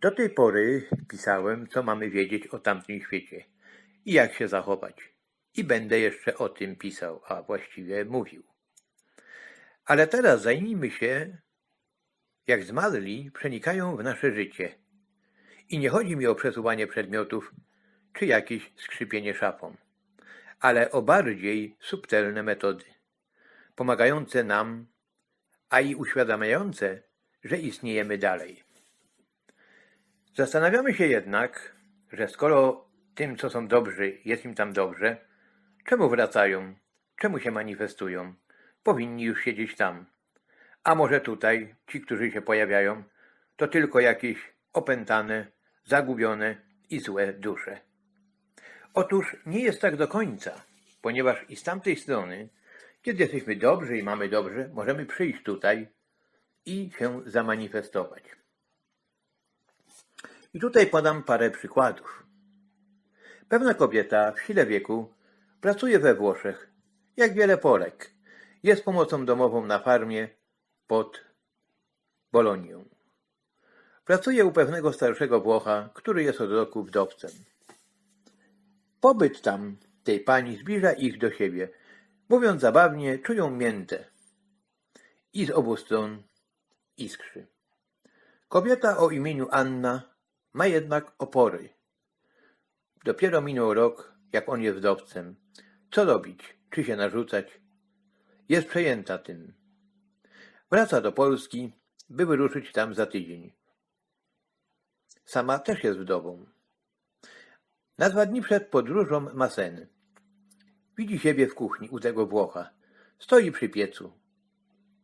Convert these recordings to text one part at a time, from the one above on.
Do tej pory pisałem, co mamy wiedzieć o tamtym świecie i jak się zachować. I będę jeszcze o tym pisał, a właściwie mówił. Ale teraz zajmijmy się, jak zmarli przenikają w nasze życie. I nie chodzi mi o przesuwanie przedmiotów czy jakieś skrzypienie szafą, ale o bardziej subtelne metody, pomagające nam, a i uświadamiające, że istniejemy dalej. Zastanawiamy się jednak, że skoro tym, co są dobrzy, jest im tam dobrze, czemu wracają, czemu się manifestują? Powinni już siedzieć tam. A może tutaj ci, którzy się pojawiają, to tylko jakieś opętane, zagubione i złe dusze. Otóż nie jest tak do końca, ponieważ i z tamtej strony, kiedy jesteśmy dobrzy i mamy dobrze, możemy przyjść tutaj i się zamanifestować. I tutaj podam parę przykładów. Pewna kobieta w sile wieku pracuje we Włoszech, jak wiele Polek. Jest pomocą domową na farmie pod Bolonią. Pracuje u pewnego starszego Włocha, który jest od roku wdowcem. Pobyt tam tej pani zbliża ich do siebie. Mówiąc zabawnie, czują miętę. I z obu stron iskrzy. Kobieta o imieniu Anna ma jednak opory. Dopiero minął rok, jak on jest wdowcem. Co robić? Czy się narzucać? Jest przejęta tym. Wraca do Polski, by wyruszyć tam za tydzień. Sama też jest wdową. Na dwa dni przed podróżą ma sen. Widzi siebie w kuchni u tego Włocha. Stoi przy piecu.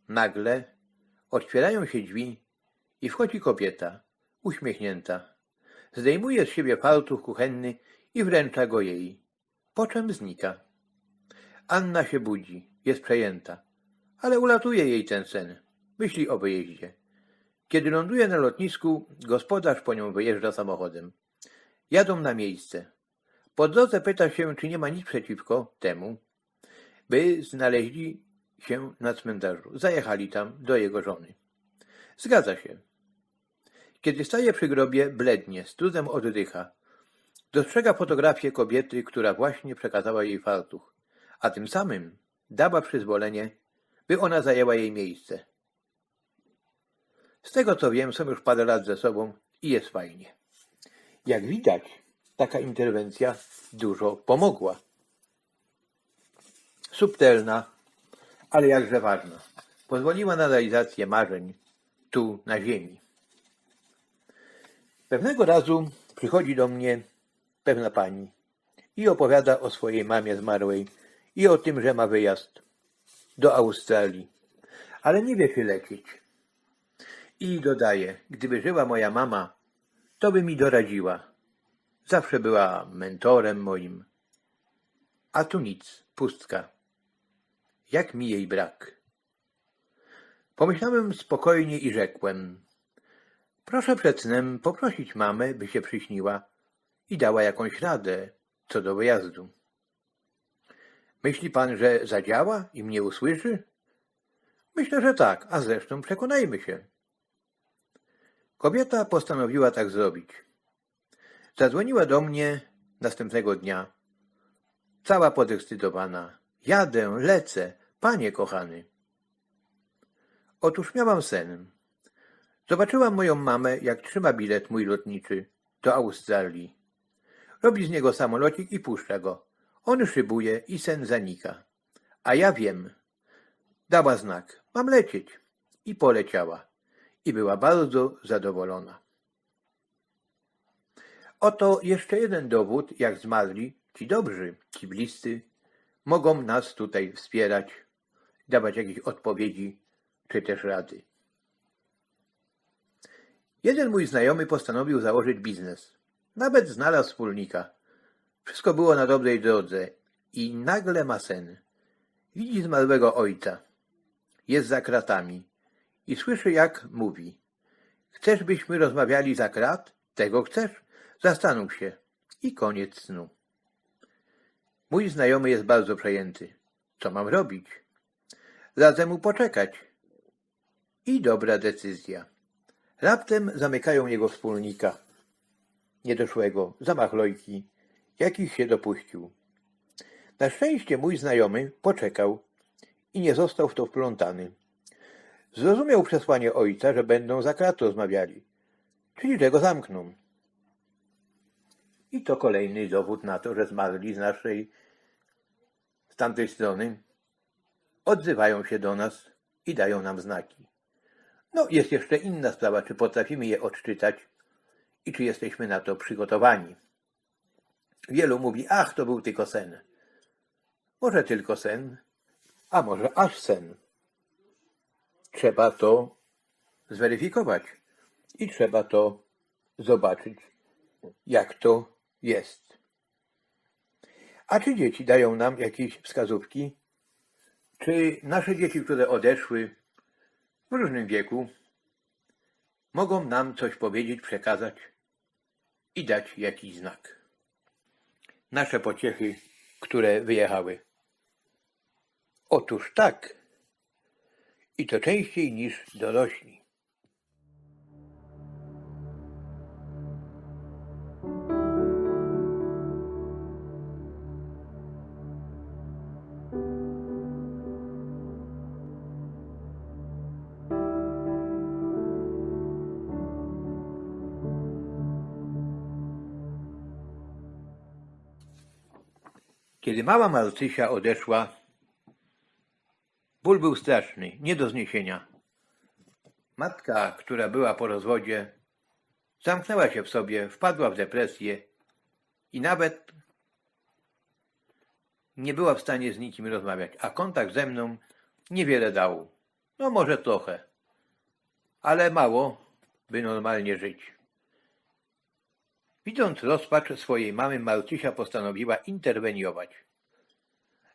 Nagle otwierają się drzwi i wchodzi kobieta, uśmiechnięta. Zdejmuje z siebie fartuch kuchenny i wręcza go jej. Po czym znika. Anna się budzi, jest przejęta, ale ulatuje jej ten sen. Myśli o wyjeździe. Kiedy ląduje na lotnisku, gospodarz po nią wyjeżdża samochodem. Jadą na miejsce. Po drodze pyta się, czy nie ma nic przeciwko temu, by znaleźli się na cmentarzu. Zajechali tam do jego żony. Zgadza się. Kiedy staje przy grobie, blednie, z trudem oddycha. Dostrzega fotografię kobiety, która właśnie przekazała jej fartuch, a tym samym dała przyzwolenie, by ona zajęła jej miejsce. Z tego co wiem, są już parę lat ze sobą i jest fajnie. Jak widać, taka interwencja dużo pomogła. Subtelna, ale jakże ważna. Pozwoliła na realizację marzeń tu na ziemi. Pewnego razu przychodzi do mnie pewna pani i opowiada o swojej mamie zmarłej i o tym, że ma wyjazd do Australii, ale nie wie, czy lecieć. I dodaje, gdyby żyła moja mama, to by mi doradziła. Zawsze była mentorem moim. A tu nic, pustka. Jak mi jej brak. Pomyślałem spokojnie i rzekłem. Proszę przed snem poprosić mamę, by się przyśniła i dała jakąś radę co do wyjazdu. Myśli pan, że zadziała i mnie usłyszy? Myślę, że tak, a zresztą przekonajmy się. Kobieta postanowiła tak zrobić. Zadzwoniła do mnie następnego dnia. Cała podekscytowana. Jadę, lecę, panie kochany. Otóż miałam sen. Zobaczyłam moją mamę, jak trzyma bilet mój lotniczy do Australii. Robi z niego samolocik i puszcza go. On szybuje i sen zanika. A ja wiem. Dała znak. Mam lecieć. I poleciała. I była bardzo zadowolona. Oto jeszcze jeden dowód, jak zmarli ci dobrzy, ci bliscy, mogą nas tutaj wspierać, dawać jakieś odpowiedzi, czy też rady. Jeden mój znajomy postanowił założyć biznes. Nawet znalazł wspólnika. Wszystko było na dobrej drodze i nagle ma sen. Widzi zmarłego ojca. Jest za kratami i słyszy jak mówi. Chcesz, byśmy rozmawiali za krat? Tego chcesz? Zastanów się. I koniec snu. Mój znajomy jest bardzo przejęty. Co mam robić? Radzę mu poczekać. I dobra decyzja. Raptem zamykają jego wspólnika, niedoszłego, zamach lojki, jakich się dopuścił. Na szczęście mój znajomy poczekał i nie został w to wplątany. Zrozumiał przesłanie ojca, że będą za krat rozmawiali, czyli że go zamkną. I to kolejny dowód na to, że zmarli z naszej, z tamtej strony, odzywają się do nas i dają nam znaki. No, jest jeszcze inna sprawa, czy potrafimy je odczytać i czy jesteśmy na to przygotowani. Wielu mówi, ach, to był tylko sen. Może tylko sen, a może aż sen. Trzeba to zweryfikować i trzeba to zobaczyć, jak to jest. A czy dzieci dają nam jakieś wskazówki? Czy nasze dzieci, które odeszły w różnym wieku, mogą nam coś powiedzieć, przekazać i dać jakiś znak? Nasze pociechy, które wyjechały. Otóż tak. I to częściej niż dorośli. Kiedy mała Marcysia odeszła, ból był straszny, nie do zniesienia. Matka, która była po rozwodzie, zamknęła się w sobie, wpadła w depresję i nawet nie była w stanie z nikim rozmawiać, a kontakt ze mną niewiele dał. No może trochę, ale mało, by normalnie żyć. Widząc rozpacz swojej mamy, Marcysia postanowiła interweniować.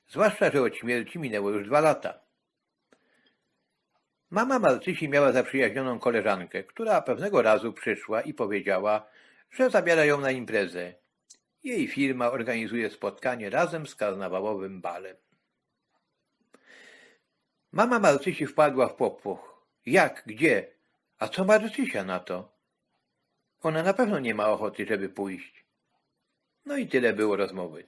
Zwłaszcza, że od śmierci minęło już dwa lata. Mama Marcysi miała zaprzyjaźnioną koleżankę, która pewnego razu przyszła i powiedziała, że zabiera ją na imprezę. Jej firma organizuje spotkanie razem z karnawałowym balem. Mama Marcysi wpadła w popłoch. Jak? Gdzie? A co Marcysia na to? Ona na pewno nie ma ochoty, żeby pójść. No i tyle było rozmowy.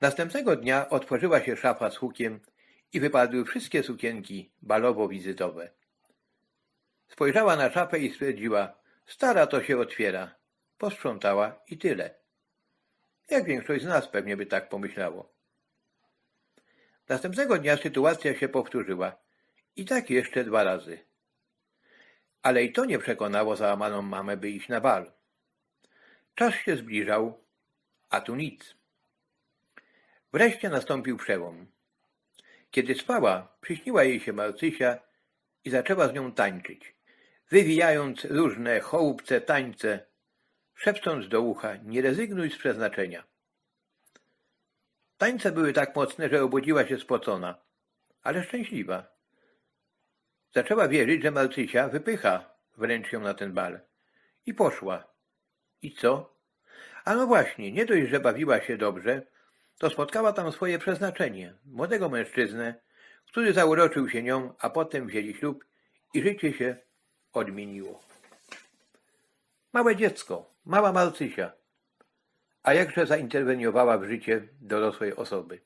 Następnego dnia otworzyła się szafa z hukiem i wypadły wszystkie sukienki balowo-wizytowe. Spojrzała na szafę i stwierdziła, stara to się otwiera. Posprzątała i tyle. Jak większość z nas pewnie by tak pomyślało. Następnego dnia sytuacja się powtórzyła. I tak jeszcze dwa razy. Ale i to nie przekonało załamaną mamę, by iść na bal. Czas się zbliżał, a tu nic. Wreszcie nastąpił przełom. Kiedy spała, przyśniła jej się Marcysia i zaczęła z nią tańczyć, wywijając różne chołupce tańce, szepcząc do ucha, nie rezygnuj z przeznaczenia. Tańce były tak mocne, że obudziła się spocona, ale szczęśliwa. Zaczęła wierzyć, że Marcysia wypycha wręcz ją na ten bal. I poszła. I co? A no właśnie, nie dość, że bawiła się dobrze, to spotkała tam swoje przeznaczenie, młodego mężczyznę, który zauroczył się nią, a potem wzięli ślub i życie się odmieniło. Małe dziecko, mała Marcysia, a jakże zainterweniowała w życie dorosłej osoby.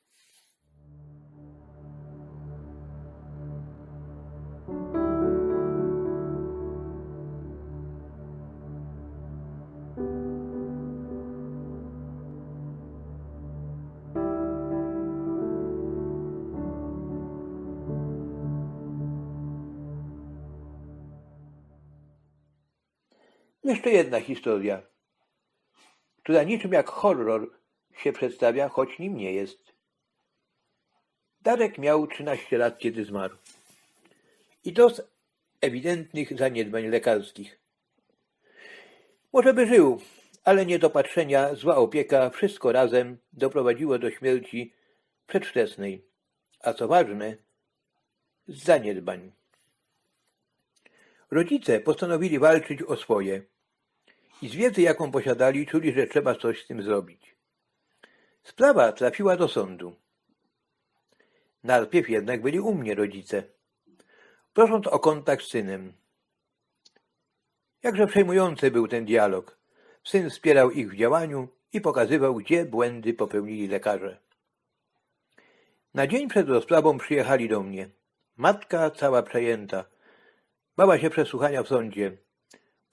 Jeszcze jedna historia, która niczym jak horror się przedstawia, choć nim nie jest. Darek miał 13 lat, kiedy zmarł. I to z ewidentnych zaniedbań lekarskich. Może by żył, ale niedopatrzenia, zła opieka, wszystko razem doprowadziło do śmierci przedwczesnej, a co ważne, z zaniedbań. Rodzice postanowili walczyć o swoje i z wiedzy, jaką posiadali, czuli, że trzeba coś z tym zrobić. Sprawa trafiła do sądu. Najpierw jednak byli u mnie rodzice, prosząc o kontakt z synem. Jakże przejmujący był ten dialog. Syn wspierał ich w działaniu i pokazywał, gdzie błędy popełnili lekarze. Na dzień przed rozprawą przyjechali do mnie. Matka cała przejęta. Bała się przesłuchania w sądzie,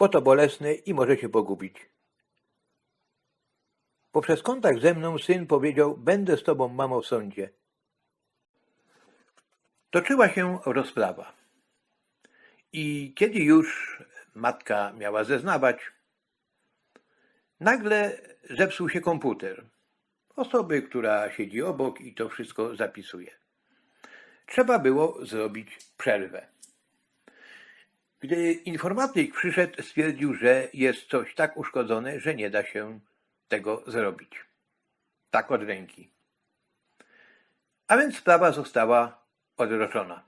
bo to bolesne i może się pogubić. Poprzez kontakt ze mną syn powiedział, będę z tobą, mamo, w sądzie. Toczyła się rozprawa. I kiedy już matka miała zeznawać, nagle zepsuł się komputer. Osoby, która siedzi obok i to wszystko zapisuje. Trzeba było zrobić przerwę. Gdy informatyk przyszedł, stwierdził, że jest coś tak uszkodzone, że nie da się tego zrobić. Tak od ręki. A więc sprawa została odroczona.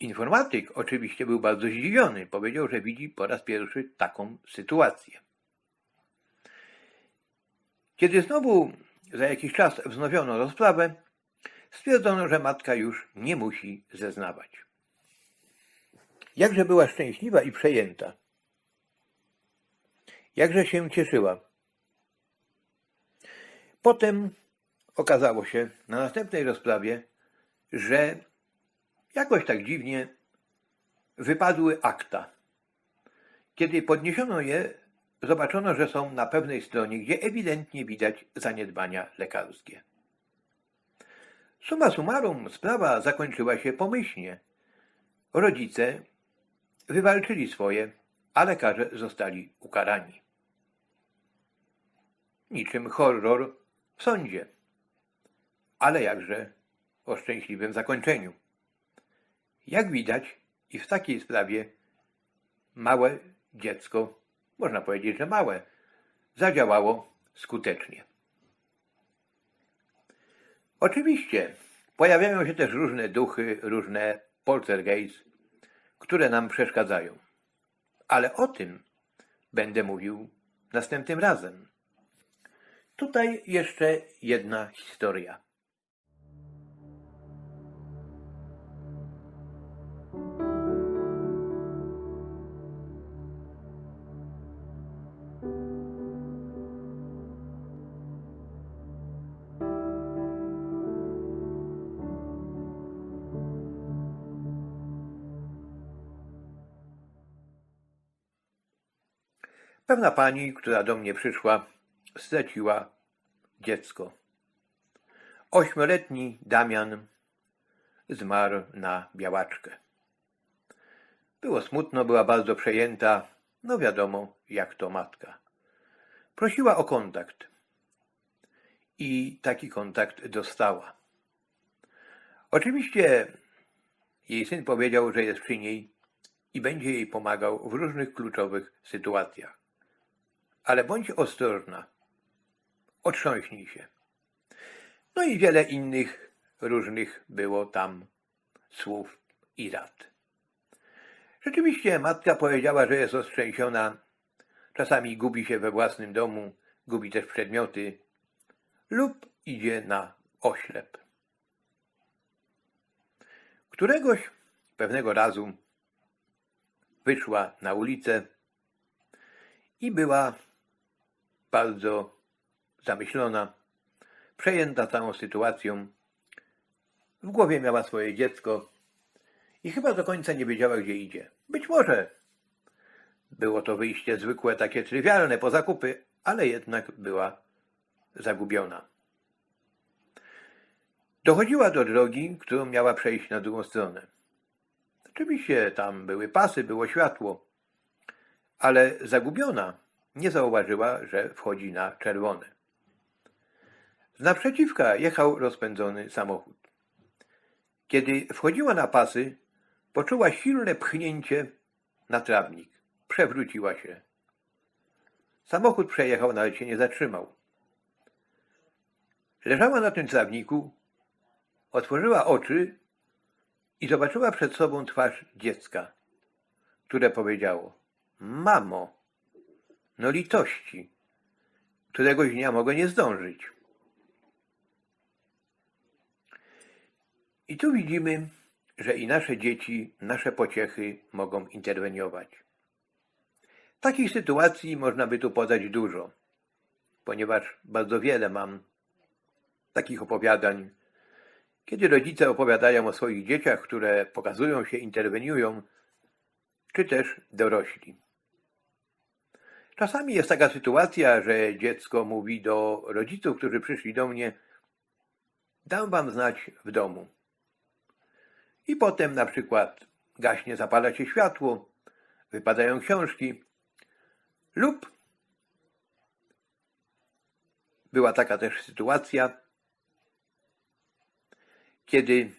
Informatyk oczywiście był bardzo zdziwiony. Powiedział, że widzi po raz pierwszy taką sytuację. Kiedy znowu za jakiś czas wznowiono rozprawę, stwierdzono, że matka już nie musi zeznawać. Jakże była szczęśliwa i przejęta. Jakże się cieszyła. Potem okazało się na następnej rozprawie, że jakoś tak dziwnie wypadły akta. Kiedy podniesiono je, zobaczono, że są na pewnej stronie, gdzie ewidentnie widać zaniedbania lekarskie. Summa summarum, sprawa zakończyła się pomyślnie. Rodzice wywalczyli swoje, a lekarze zostali ukarani. Niczym horror w sądzie, ale jakże o szczęśliwym zakończeniu. Jak widać, i w takiej sprawie małe dziecko, można powiedzieć, że małe, zadziałało skutecznie. Oczywiście pojawiają się też różne duchy, różne poltergeist, które nam przeszkadzają. Ale o tym będę mówił następnym razem. Tutaj jeszcze jedna historia. Pewna pani, która do mnie przyszła, straciła dziecko. Ośmioletni Damian zmarł na białaczkę. Było smutno, była bardzo przejęta. No wiadomo, jak to matka. Prosiła o kontakt. I taki kontakt dostała. Oczywiście jej syn powiedział, że jest przy niej i będzie jej pomagał w różnych kluczowych sytuacjach. Ale bądź ostrożna. Otrząśnij się. No i wiele innych różnych było tam słów i rad. Rzeczywiście matka powiedziała, że jest roztrzęsiona, czasami gubi się we własnym domu, gubi też przedmioty lub idzie na oślep. Któregoś pewnego razu wyszła na ulicę i była bardzo zamyślona, przejęta całą sytuacją. W głowie miała swoje dziecko i chyba do końca nie wiedziała, gdzie idzie. Być może było to wyjście zwykłe, takie trywialne po zakupy, ale jednak była zagubiona. Dochodziła do drogi, którą miała przejść na drugą stronę. Oczywiście tam były pasy, było światło, ale zagubiona nie zauważyła, że wchodzi na czerwone. Z naprzeciwka jechał rozpędzony samochód. Kiedy wchodziła na pasy, poczuła silne pchnięcie na trawnik. Przewróciła się. Samochód przejechał, nawet się nie zatrzymał. Leżała na tym trawniku, otworzyła oczy i zobaczyła przed sobą twarz dziecka, które powiedziało: Mamo, no litości, któregoś dnia mogę nie zdążyć. I tu widzimy, że i nasze dzieci, nasze pociechy mogą interweniować. Takich sytuacji można by tu podać dużo, ponieważ bardzo wiele mam takich opowiadań, kiedy rodzice opowiadają o swoich dzieciach, które pokazują się, interweniują, czy też dorośli. Czasami jest taka sytuacja, że dziecko mówi do rodziców, którzy przyszli do mnie, dam wam znać w domu. I potem na przykład gaśnie, zapala się światło, wypadają książki lub była taka też sytuacja, kiedy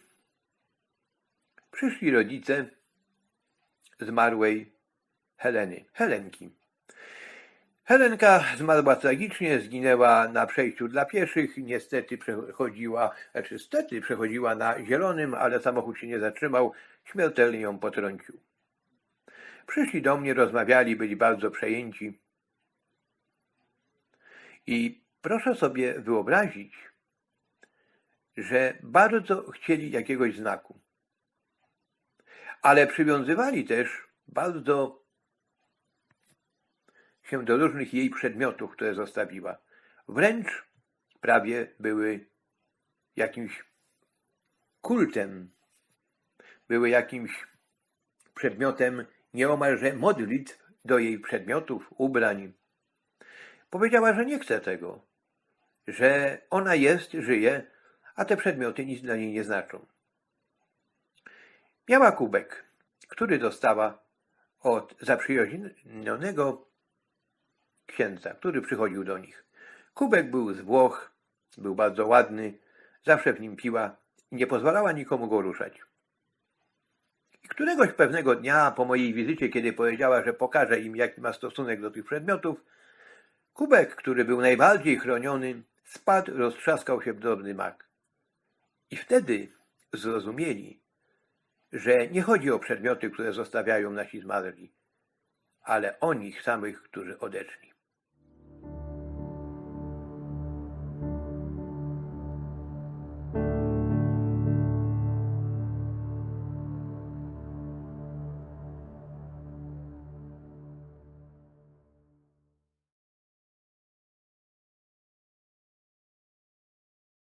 przyszli rodzice zmarłej Heleny, Helenki. Helenka zmarła tragicznie, zginęła na przejściu dla pieszych, niestety przechodziła, znaczy stety przechodziła na zielonym, ale samochód się nie zatrzymał, śmiertelnie ją potrącił. Przyszli do mnie, rozmawiali, byli bardzo przejęci. I proszę sobie wyobrazić, że bardzo chcieli jakiegoś znaku. Ale przywiązywali też bardzo się do różnych jej przedmiotów, które zostawiła. Wręcz prawie były jakimś kultem, były jakimś przedmiotem nieomalże modlitw do jej przedmiotów, ubrań. Powiedziała, że nie chce tego, że ona jest, żyje, a te przedmioty nic dla niej nie znaczą. Miała kubek, który dostała od zaprzyjaźnionego księdza, który przychodził do nich. Kubek był z Włoch, był bardzo ładny, zawsze w nim piła i nie pozwalała nikomu go ruszać. I któregoś pewnego dnia po mojej wizycie, kiedy powiedziała, że pokaże im, jaki ma stosunek do tych przedmiotów, kubek, który był najbardziej chroniony, spadł, roztrzaskał się w drobny mak. I wtedy zrozumieli, że nie chodzi o przedmioty, które zostawiają nasi zmarli, ale o nich samych, którzy odeszli.